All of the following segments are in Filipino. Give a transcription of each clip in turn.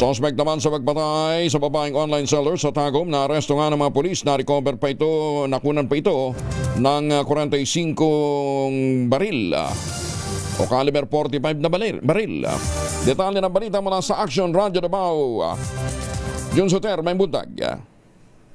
Suspect naman sa pagpatay sa babaeng online seller sa Tagum na aresto nga ng mga polis na recover pa ito, nakunan pa ito ng ah, 45 baril ah, o caliber 45 na baril. baril. Detalye ng balita mula sa Action Radio Davao. ah. Jun Soter, may buntag.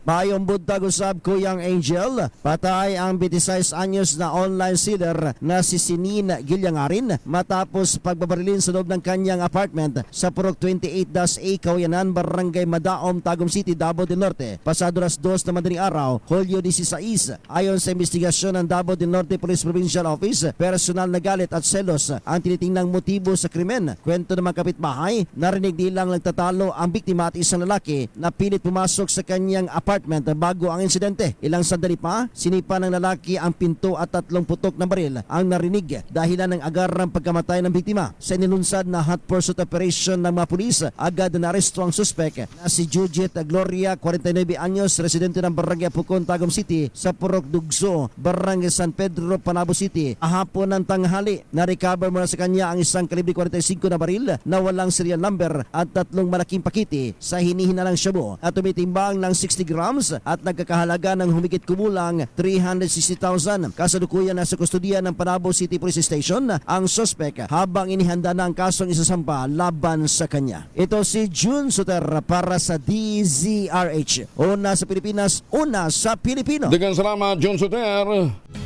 Mayong buntag usab Kuyang Angel, patay ang 26 anyos na online seller na si Sinin Gilyangarin matapos pagbabarilin sa loob ng kanyang apartment sa Purok 28-A Kawayanan, Barangay Madaom, Tagum City, Davao del Norte. Pasado las 2 na madaling araw, Hulyo 16. Ayon sa investigasyon ng Davao del Norte Police Provincial Office, personal na galit at selos ang tinitingnang motibo sa krimen. Kwento ng mga kapitbahay, narinig nilang nagtatalo ang biktima at isang lalaki na pilit pumasok sa kanyang apartment bago ang insidente. Ilang sandali pa, sinipa ng lalaki ang pinto at tatlong putok ng baril ang narinig dahilan ng agarang pagkamatay ng biktima. Sa inilunsad na hot pursuit operation ng mga pulis, agad na aresto ang suspek na si Judith Gloria, 49 anyos, residente ng Barangay Pucon, Tagum City, sa Purok Dugso, Barangay San Pedro, Panabo City. Ahapon ng tanghali, na-recover mula sa kanya ang isang kalibre 45 na baril na walang serial number at tatlong malaking pakiti sa hinihinalang shabu at tumitimbang ng 60 grams at nagkakahalaga ng humigit kumulang 360,000. Kasalukuyan na sa kustodiya ng Panabo City Police Station ang sospek habang inihanda na ang kasong isasampa laban sa kanya. Ito si June Suter para sa DZRH. Una sa Pilipinas, una sa Pilipino. Dagan salamat, Jun Soter.